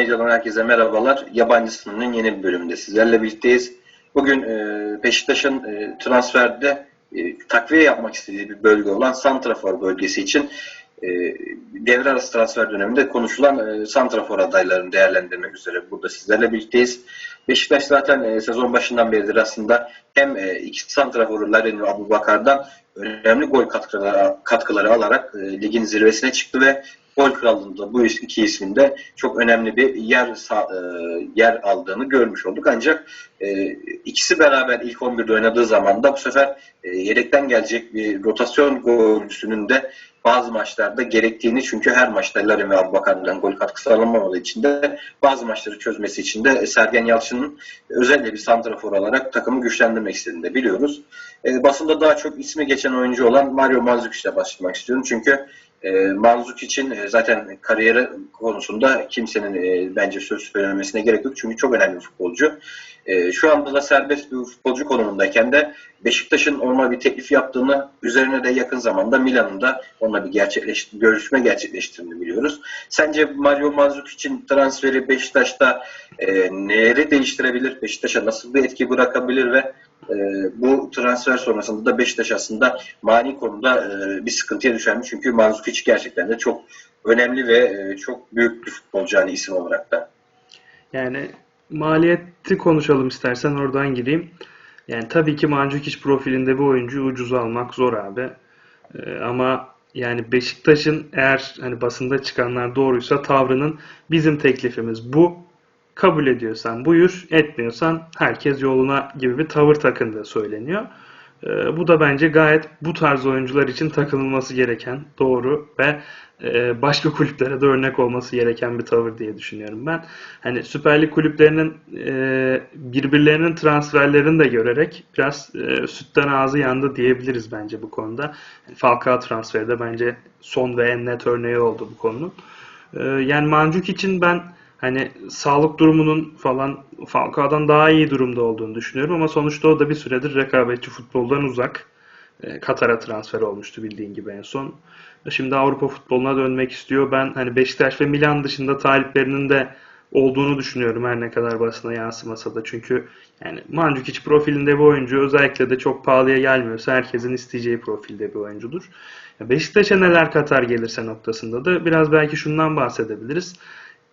Medyadan herkese merhabalar. Yabancı sınırının yeni bir bölümünde sizlerle birlikteyiz. Bugün e, Beşiktaş'ın e, transferde e, takviye yapmak istediği bir bölge olan Santrafor bölgesi için e, devre arası transfer döneminde konuşulan Santrafor adaylarını değerlendirmek üzere burada sizlerle birlikteyiz. Beşiktaş zaten sezon başından beridir aslında hem iki santraforu Larin ve Abubakar'dan önemli gol katkıları, katkıları alarak ligin zirvesine çıktı ve gol krallığında bu iki ismin de çok önemli bir yer e, yer aldığını görmüş olduk. Ancak e, ikisi beraber ilk 11'de oynadığı zaman da bu sefer e, yedekten gelecek bir rotasyon golcüsünün de bazı maçlarda gerektiğini çünkü her maçta Larin ve Abubakar'dan gol katkısı alınmamadığı için de bazı maçları çözmesi için de Sergen Yalçın'ın özellikle bir santrafor olarak takımı güçlendirmek istediğini de biliyoruz. E, basında daha çok ismi geçen oyuncu olan Mario Mandzukic ile başlamak istiyorum. Çünkü e, Mandzukic için zaten kariyeri konusunda kimsenin e, bence söz söylemesine gerek yok. Çünkü çok önemli bir futbolcu. E, şu anda da serbest bir futbolcu konumundayken de Beşiktaş'ın ona bir teklif yaptığını üzerine de yakın zamanda Milan'ın da onunla bir gerçekleş, görüşme gerçekleştirdiğini biliyoruz. Sence Mario Mandzukic'in transferi Beşiktaş'ta e, neleri değiştirebilir? Beşiktaş'a nasıl bir etki bırakabilir ve e, bu transfer sonrasında da Beşiktaş aslında mani konuda e, bir sıkıntıya düşer mi? Çünkü Mandzukic gerçekten de çok önemli ve e, çok büyük bir futbolcu hani isim olarak da. Yani maliyeti konuşalım istersen oradan gireyim. Yani tabii ki Mandzukic profilinde bir oyuncu ucuz almak zor abi. Ama yani Beşiktaş'ın eğer hani basında çıkanlar doğruysa tavrının bizim teklifimiz bu. Kabul ediyorsan buyur, etmiyorsan herkes yoluna gibi bir tavır takındığı söyleniyor. Ee, bu da bence gayet bu tarz oyuncular için takılması gereken, doğru ve e, başka kulüplere de örnek olması gereken bir tavır diye düşünüyorum ben. Hani Süper Lig kulüplerinin e, birbirlerinin transferlerini de görerek biraz e, sütten ağzı yandı diyebiliriz bence bu konuda. Falcao transferi de bence son ve en net örneği oldu bu konunun. E, yani Mancuk için ben hani sağlık durumunun falan Falcao'dan daha iyi durumda olduğunu düşünüyorum ama sonuçta o da bir süredir rekabetçi futboldan uzak. E, Katar'a transfer olmuştu bildiğin gibi en son. Şimdi Avrupa futboluna dönmek istiyor. Ben hani Beşiktaş ve Milan dışında taliplerinin de olduğunu düşünüyorum her ne kadar basına yansımasa da. Çünkü yani Mandzukic profilinde bir oyuncu özellikle de çok pahalıya gelmiyorsa herkesin isteyeceği profilde bir oyuncudur. Beşiktaş'a neler katar gelirse noktasında da biraz belki şundan bahsedebiliriz.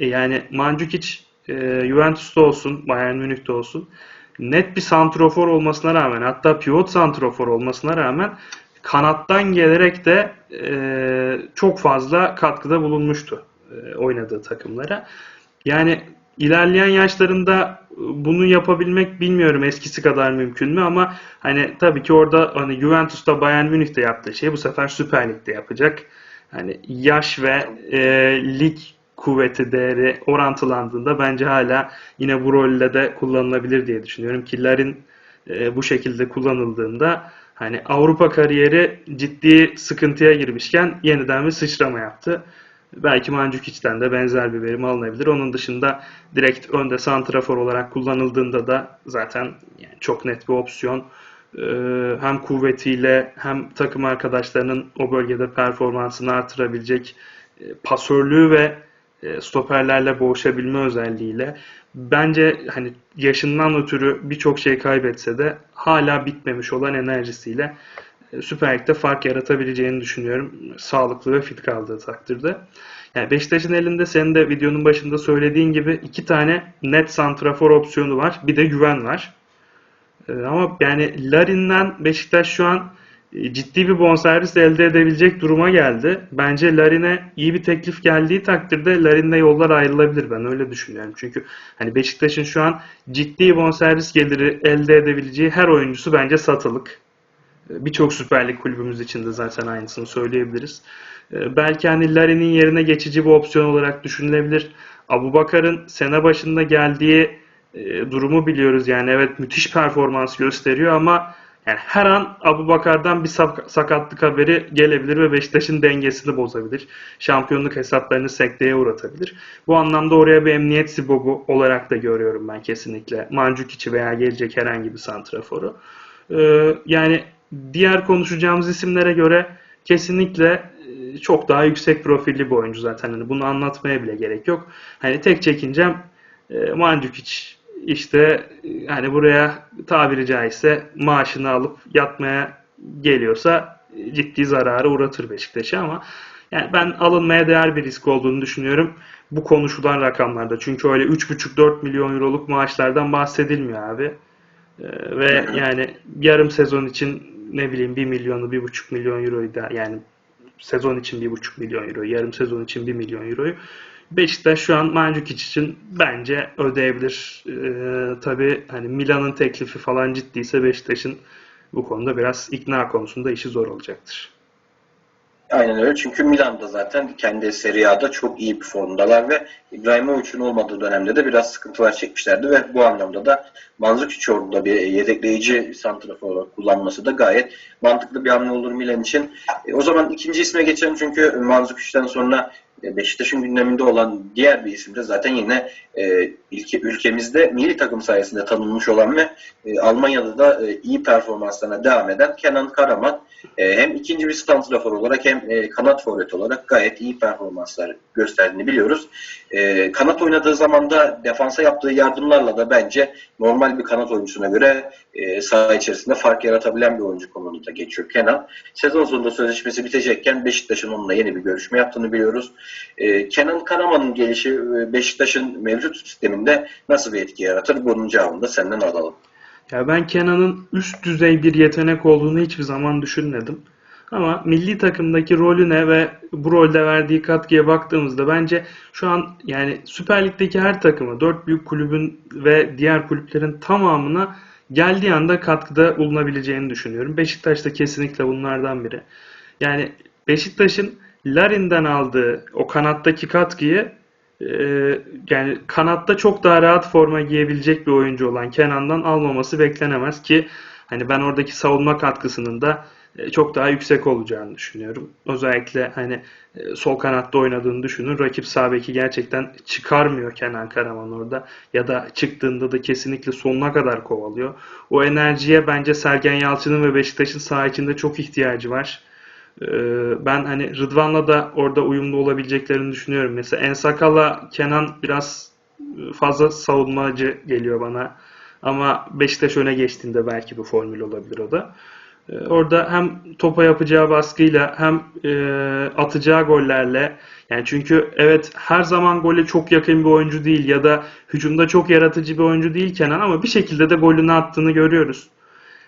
E yani Mandzukic e, Juventus'ta olsun, Bayern Münih'te olsun net bir santrofor olmasına rağmen hatta pivot santrofor olmasına rağmen kanattan gelerek de e, çok fazla katkıda bulunmuştu e, oynadığı takımlara. Yani ilerleyen yaşlarında bunu yapabilmek bilmiyorum eskisi kadar mümkün mü ama hani tabii ki orada hani Juventus'ta Bayern Münih'te yaptığı şey bu sefer Süper Lig'de yapacak. Hani yaş ve e, lig kuvveti değeri orantılandığında bence hala yine bu rolle de kullanılabilir diye düşünüyorum. Killer'in e, bu şekilde kullanıldığında hani Avrupa kariyeri ciddi sıkıntıya girmişken yeniden bir sıçrama yaptı. Belki Mandzukiç'ten de benzer bir verim alınabilir. Onun dışında direkt önde santrafor olarak kullanıldığında da zaten yani çok net bir opsiyon. Ee, hem kuvvetiyle hem takım arkadaşlarının o bölgede performansını artırabilecek e, pasörlüğü ve stoperlerle boğuşabilme özelliğiyle bence hani yaşından ötürü birçok şey kaybetse de hala bitmemiş olan enerjisiyle e, Süper Lig'de fark yaratabileceğini düşünüyorum. Sağlıklı ve fit kaldığı takdirde. Yani Beşiktaş'ın elinde senin de videonun başında söylediğin gibi iki tane net santrafor opsiyonu var. Bir de güven var. E, ama yani Larin'den Beşiktaş şu an ciddi bir bonservis elde edebilecek duruma geldi. Bence Larin'e iyi bir teklif geldiği takdirde Larin'le yollar ayrılabilir ben öyle düşünüyorum. Çünkü hani Beşiktaş'ın şu an ciddi bonservis geliri elde edebileceği her oyuncusu bence satılık. Birçok Süper Lig kulübümüz için de zaten aynısını söyleyebiliriz. Belki hani Larin'in yerine geçici bir opsiyon olarak düşünülebilir. Abu Bakar'ın sene başında geldiği durumu biliyoruz. Yani evet müthiş performans gösteriyor ama yani her an Abu Bakar'dan bir sakatlık haberi gelebilir ve Beşiktaş'ın dengesini bozabilir. Şampiyonluk hesaplarını sekteye uğratabilir. Bu anlamda oraya bir emniyet sibobu olarak da görüyorum ben kesinlikle. Mancukic'i veya gelecek herhangi bir santraforu. Ee, yani diğer konuşacağımız isimlere göre kesinlikle e, çok daha yüksek profilli bir oyuncu zaten. Hani bunu anlatmaya bile gerek yok. Hani tek çekincem e, Mandzukic işte e, hani buraya tabiri caizse maaşını alıp yatmaya geliyorsa e, ciddi zarara uğratır Beşiktaş'a ama yani ben alınmaya değer bir risk olduğunu düşünüyorum bu konuşulan rakamlarda. Çünkü öyle 3,5-4 milyon euroluk maaşlardan bahsedilmiyor abi. Ee, ve yani yarım sezon için ne bileyim 1 milyonu 1,5 milyon euroyu da yani sezon için 1,5 milyon euro, yarım sezon için 1 milyon euroyu Beşiktaş şu an Mandzukic için bence ödeyebilir. Ee, tabii hani Milan'ın teklifi falan ciddiyse Beşiktaş'ın bu konuda biraz ikna konusunda işi zor olacaktır. Aynen öyle. Çünkü Milan'da zaten kendi Serie A'da çok iyi bir formdalar ve İbrahimovic'in olmadığı dönemde de biraz sıkıntılar çekmişlerdi ve bu anlamda da Mandzukic orada bir yedekleyici santrafor olarak kullanması da gayet mantıklı bir hamle olur Milan için. E, o zaman ikinci isme geçelim çünkü Mandzukic'ten sonra Beşiktaş'ın gündeminde olan diğer bir isim de zaten yine e, ülke, ülkemizde milli takım sayesinde tanınmış olan ve e, Almanya'da da e, iyi performanslarına devam eden Kenan Karaman. E, hem ikinci bir santrafor olarak hem e, kanat forvet olarak gayet iyi performanslar gösterdiğini biliyoruz. E, kanat oynadığı zaman da defansa yaptığı yardımlarla da bence normal bir kanat oyuncusuna göre e, saha içerisinde fark yaratabilen bir oyuncu konumunda geçiyor Kenan. Sezon sonunda sözleşmesi bitecekken Beşiktaş'ın onunla yeni bir görüşme yaptığını biliyoruz. E, Kenan Karaman'ın gelişi e, Beşiktaş'ın mevcut sisteminde nasıl bir etki yaratır? Bunun cevabını da senden alalım. Ya ben Kenan'ın üst düzey bir yetenek olduğunu hiçbir zaman düşünmedim. Ama milli takımdaki rolüne ve bu rolde verdiği katkıya baktığımızda bence şu an yani Süper Lig'deki her takımı, dört büyük kulübün ve diğer kulüplerin tamamına geldiği anda katkıda bulunabileceğini düşünüyorum. Beşiktaş da kesinlikle bunlardan biri. Yani Beşiktaş'ın Larin'den aldığı o kanattaki katkıyı e, yani kanatta çok daha rahat forma giyebilecek bir oyuncu olan Kenan'dan almaması beklenemez ki hani ben oradaki savunma katkısının da e, çok daha yüksek olacağını düşünüyorum. Özellikle hani e, sol kanatta oynadığını düşünün. Rakip sağ beki gerçekten çıkarmıyor Kenan Karaman orada. Ya da çıktığında da kesinlikle sonuna kadar kovalıyor. O enerjiye bence Sergen Yalçın'ın ve Beşiktaş'ın saha içinde çok ihtiyacı var. Ee, Ben hani Rıdvan'la da orada uyumlu olabileceklerini düşünüyorum. Mesela Ensakal'la Kenan biraz fazla savunmacı geliyor bana. Ama Beşiktaş öne geçtiğinde belki bu formül olabilir o da. Ee, Orada hem topa yapacağı baskıyla hem e, atacağı gollerle yani çünkü evet her zaman gole çok yakın bir oyuncu değil ya da hücumda çok yaratıcı bir oyuncu değil Kenan ama bir şekilde de golünü attığını görüyoruz.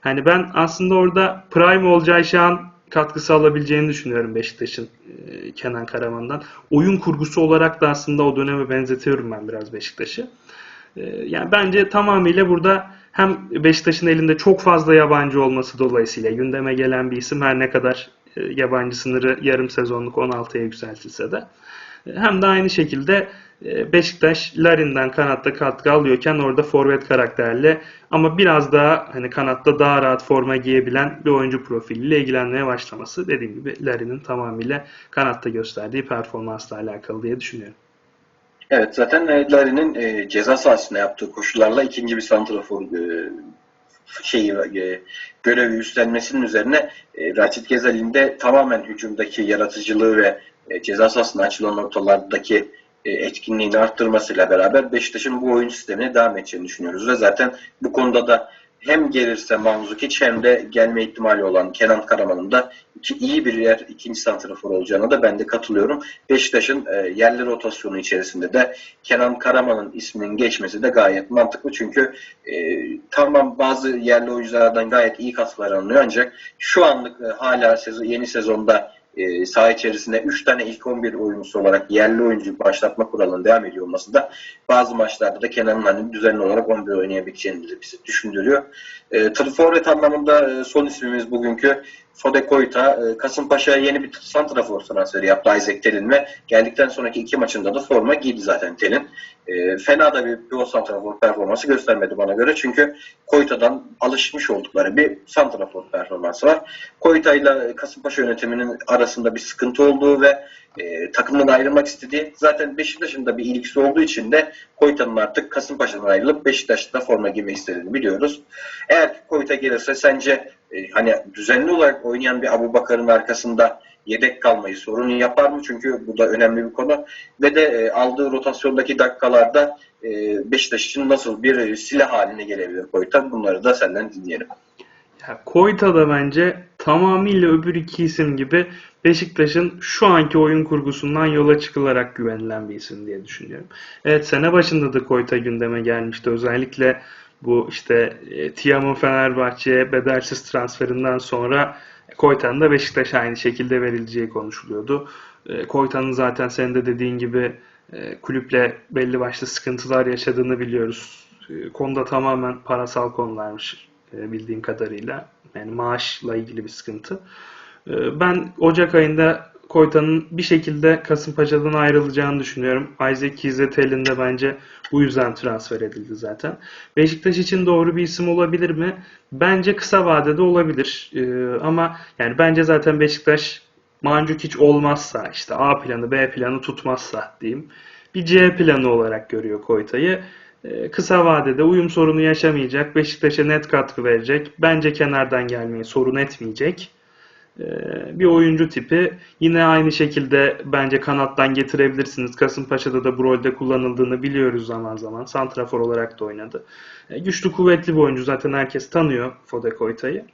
Hani ben aslında orada prime olacağı şu an katkısı alabileceğini düşünüyorum Beşiktaş'ın e, Kenan Karaman'dan. Oyun kurgusu olarak da aslında o döneme benzetiyorum ben biraz Beşiktaş'ı. E, yani bence tamamıyla burada hem Beşiktaş'ın elinde çok fazla yabancı olması dolayısıyla gündeme gelen bir isim her ne kadar e, yabancı sınırı yarım sezonluk 16'ya yükseltilse de e, hem de aynı şekilde Beşiktaş Larin'den kanatta katkı alıyorken orada forvet karakterli ama biraz daha hani kanatta daha rahat forma giyebilen bir oyuncu profiliyle ilgilenmeye başlaması dediğim gibi Larin'in tamamıyla kanatta gösterdiği performansla alakalı diye düşünüyorum. Evet zaten e, Larin'in e, ceza sahasında yaptığı koşularla ikinci bir santrafor e, şeyi görevi üstlenmesinin üzerine Raçit Gezal'in de tamamen hücumdaki yaratıcılığı ve ceza sahasında açılan ortalardaki etkinliğini arttırmasıyla beraber Beşiktaş'ın bu oyun sistemine devam edeceğini düşünüyoruz ve zaten bu konuda da hem gelirse Manzukic hem de gelme ihtimali olan Kenan Karaman'ın da iki, iyi bir yer ikinci santrafor olacağına da ben de katılıyorum. Beşiktaş'ın e, yerli rotasyonu içerisinde de Kenan Karaman'ın isminin geçmesi de gayet mantıklı. Çünkü e, tamam bazı yerli oyunculardan gayet iyi katkılar alınıyor ancak şu anlık e, hala sezon, yeni sezonda e, saha içerisinde 3 tane ilk 11 oyuncusu olarak yerli oyuncu başlatma kuralının devam ediyor olması da bazı maçlarda da Kenan'ın hani düzenli olarak 11 oynayabileceğini bizi düşündürüyor. E, forvet anlamında e, son ismimiz bugünkü Fode Koyta. E, Kasımpaşa'ya yeni bir santrafor transferi yaptı Isaac Telin ve geldikten sonraki iki maçında da forma giydi zaten Telin. E, fena da bir pivot santrafor performansı göstermedi bana göre. Çünkü Koyta'dan alışmış oldukları bir santrafor performansı var. Koyta ile Kasımpaşa yönetiminin arasında bir sıkıntı olduğu ve e, takımdan ayrılmak istediği zaten Beşiktaş'ın da bir ilgisi olduğu için de Koyta'nın artık Kasımpaşa'dan ayrılıp Beşiktaş'ta forma giymek istediğini biliyoruz. Eğer Koyta gelirse sence e, hani düzenli olarak oynayan bir Abu Bakar'ın arkasında yedek kalmayı sorun yapar mı? Çünkü bu da önemli bir konu. Ve de e, aldığı rotasyondaki dakikalarda e, Beşiktaş için nasıl bir silah haline gelebilir Koyta? Bunları da senden dinleyelim. Ya Koyta da bence tamamıyla öbür iki isim gibi Beşiktaş'ın şu anki oyun kurgusundan yola çıkılarak güvenilen bir isim diye düşünüyorum. Evet sene başında da Koyta gündeme gelmişti. Özellikle bu işte e, Tiam'ın Fenerbahçe'ye bedelsiz transferinden sonra Koyta'nın da Beşiktaş'a aynı şekilde verileceği konuşuluyordu. E, Koyta'nın zaten senin de dediğin gibi e, kulüple belli başlı sıkıntılar yaşadığını biliyoruz. E, Konuda tamamen parasal konularmış bildiğim kadarıyla. Yani maaşla ilgili bir sıkıntı. Ben Ocak ayında Koyta'nın bir şekilde Kasımpaşa'dan ayrılacağını düşünüyorum. Isaac Kizzetel'in de bence bu yüzden transfer edildi zaten. Beşiktaş için doğru bir isim olabilir mi? Bence kısa vadede olabilir. E, Ama yani bence zaten Beşiktaş Mandzukic olmazsa işte A planı B planı tutmazsa diyeyim bir C planı olarak görüyor Koyta'yı. Ee, Kısa vadede uyum sorunu yaşamayacak, Beşiktaş'a net katkı verecek, bence kenardan gelmeyi sorun etmeyecek ee, bir oyuncu tipi. Yine aynı şekilde bence kanattan getirebilirsiniz. Kasımpaşa'da da bu rolde kullanıldığını biliyoruz zaman zaman. Santrafor olarak da oynadı. Ee, Güçlü kuvvetli bir oyuncu zaten herkes tanıyor Fode Koyta'yı.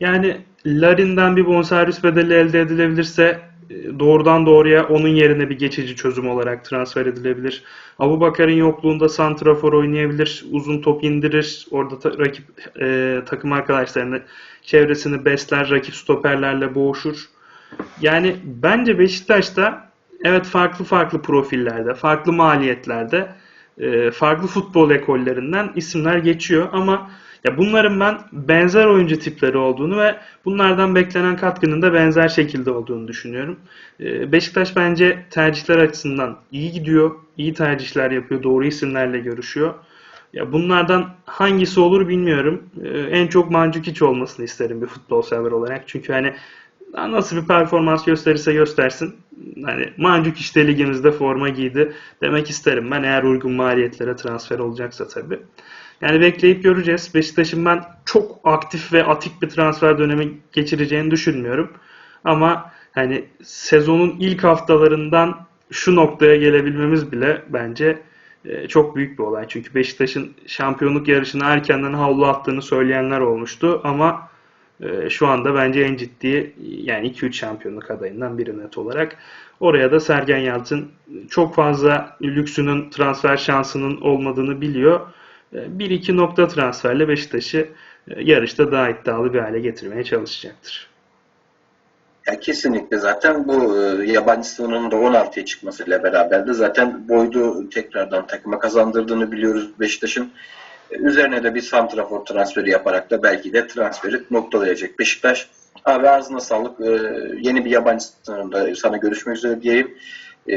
Yani Larin'den bir bonservis bedeli elde edilebilirse doğrudan doğruya onun yerine bir geçici çözüm olarak transfer edilebilir. Abu Bakar'ın yokluğunda santrafor oynayabilir, uzun top indirir, orada ta- rakip e, takım arkadaşlarını çevresini besler, rakip stoperlerle boğuşur. Yani bence Beşiktaş'ta evet farklı farklı profillerde, farklı maliyetlerde, e, farklı futbol ekollerinden isimler geçiyor ama ya bunların ben benzer oyuncu tipleri olduğunu ve bunlardan beklenen katkının da benzer şekilde olduğunu düşünüyorum. E, Beşiktaş bence tercihler açısından iyi gidiyor, iyi tercihler yapıyor, doğru isimlerle görüşüyor. Ya bunlardan hangisi olur bilmiyorum. E, en çok Mandzukic olmasını isterim bir futbol sever olarak. Çünkü hani nasıl bir performans gösterirse göstersin. Hani Mandzukic de ligimizde forma giydi demek isterim ben eğer uygun maliyetlere transfer olacaksa tabii. Yani bekleyip göreceğiz. Beşiktaş'ın ben çok aktif ve atik bir transfer dönemi geçireceğini düşünmüyorum. Ama hani sezonun ilk haftalarından şu noktaya gelebilmemiz bile bence e, çok büyük bir olay. Çünkü Beşiktaş'ın şampiyonluk yarışına erkenden havlu attığını söyleyenler olmuştu ama şu anda bence en ciddi yani 2-3 şampiyonluk adayından biri net olarak. Oraya da Sergen Yalçın çok fazla lüksünün transfer şansının olmadığını biliyor. E, Bir iki nokta transferle Beşiktaş'ı e, yarışta daha iddialı bir hale getirmeye çalışacaktır. Ya kesinlikle zaten bu e, yabancı sınırının da 16'ya çıkmasıyla beraber de zaten Boyd'u tekrardan takıma kazandırdığını biliyoruz Beşiktaş'ın. Üzerine de bir santrafor transferi yaparak da belki de transferi noktalayacak Beşiktaş. Abi ağzına sağlık. E, yeni bir yabancı sınırında sana görüşmek üzere diyeyim. E,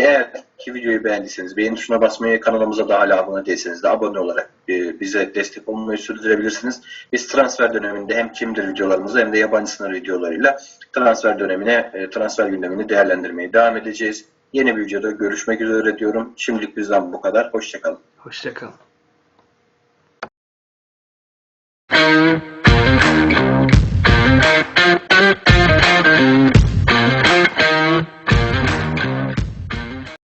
eğer ki videoyu beğendiyseniz beğeni tuşuna basmayı, kanalımıza da hala abone değilseniz de abone olarak e, bize destek olmayı sürdürebilirsiniz. Biz transfer döneminde hem kimdir videolarımızı hem de yabancı sınır videolarıyla transfer dönemine, e, transfer gündemini değerlendirmeye devam edeceğiz. Yeni bir videoda görüşmek üzere diyorum. Şimdilik bizden bu kadar. Hoşçakalın. Hoşçakalın.